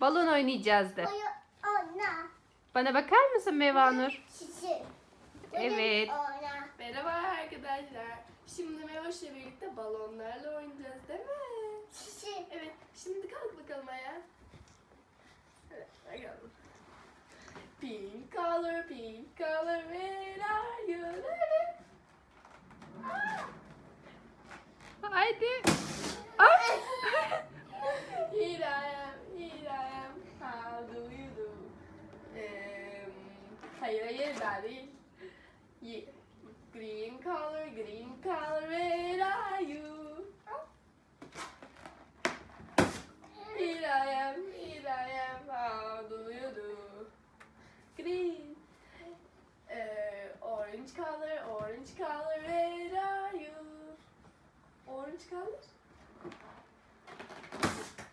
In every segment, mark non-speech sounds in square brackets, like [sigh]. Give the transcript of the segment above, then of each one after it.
Balon oynayacağız de. Ona. Bana bakar mısın Mevanur? Evet. Ona. Merhaba arkadaşlar. Şimdi Mevoş'la birlikte balonlarla oynayacağız değil mi? Şişi. Evet. Şimdi kalk bakalım ayağa. Evet. Bakalım. Pink color, pink color, where are you? Haydi. Ay. Here I am, here I am. How do you do? Um, hayır hayır daha değil. Ye- Green color, green color, where are you? Here I am, here I am. How do you do? Green. Uh, orange color, orange color, where are you? Orange color?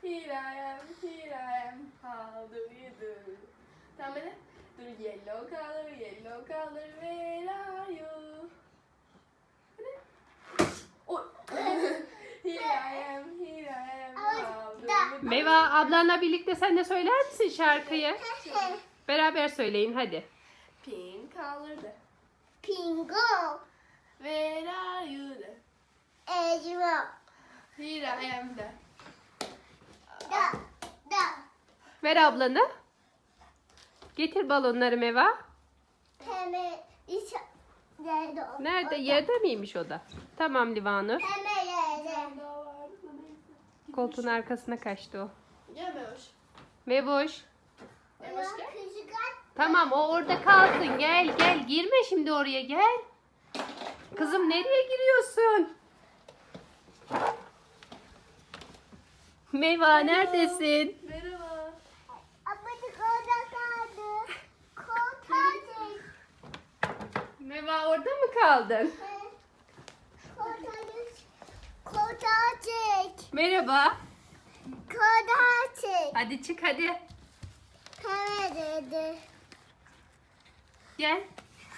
Here I am, here I am, how do you do? Yellow color, yellow color, where are you? Oh. [laughs] here I am, here I am? Meva ablanla birlikte sen de söyler misin şarkıyı? Beraber söyleyin hadi. Pink color de. Pingo. Where are you de. Ejro. Here I am de. Da. Da. Ver ablanı. Getir balonları Meva. Nerede o? Nerede? Yerde miymiş o da? Tamam Livanur. Yerde. Neyse. Koltuğun arkasına kaçtı o. Gel Mevoş. Mevoş. Mevoş gel. Küçük at. Tamam o orada kalsın. Gel gel. Girme şimdi oraya gel. Kızım nereye giriyorsun? Meva neredesin? Merhaba. Apatık orada kaldı. Koltuğu Meva orada mı kaldın? Çek. Merhaba. Çek. Hadi çık hadi. Dedi. Gel.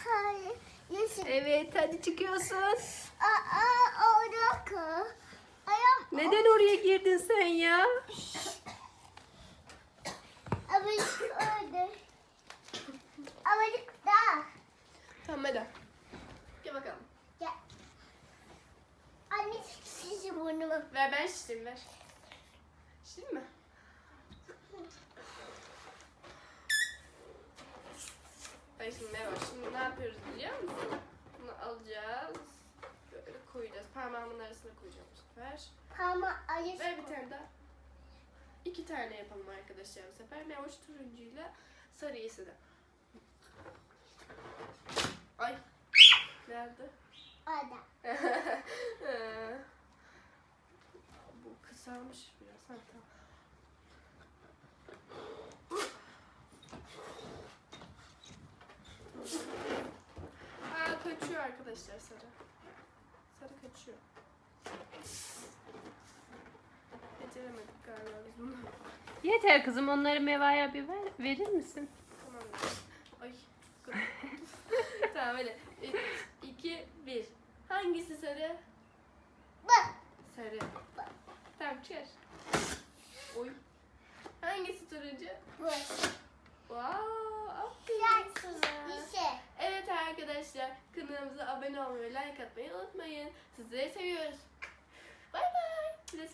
Hayır. Yeşil. Evet hadi çıkıyorsun. Aa orada. Neden oraya girdin sen ya? Apatık orada. Apatık da. Tamam hadi. Gel bakalım. Gel. Anne sizi bunu. Ver ben şişireyim ver. Şişireyim mi? Bak şimdi ne var? Şimdi ne yapıyoruz biliyor musun? Bunu alacağız. Böyle koyacağız. Parmağımın arasına koyacağım bu sefer. Parma ayı. Ver bir tane daha. İki tane yapalım arkadaşlar bu sefer. Ne hoş turuncuyla sarıyı de. Ay. Nerede? Orada. [laughs] Bu kısalmış biraz. Ha, tamam. Aa, kaçıyor arkadaşlar sarı. Sarı kaçıyor. Beceremedik galiba biz bunu. Yeter kızım onları Meva'ya bir ver, verir misin? Tamam. Ay. [laughs] tamam hadi. 3, 2, 1. Hangisi sarı? Bak. Sarı. Tamam çıkar. Oy. Hangisi turuncu? Bu. Wow, aferin sana. İşte. Evet arkadaşlar kanalımıza abone olmayı, like atmayı unutmayın. Sizleri seviyoruz. Bay bay.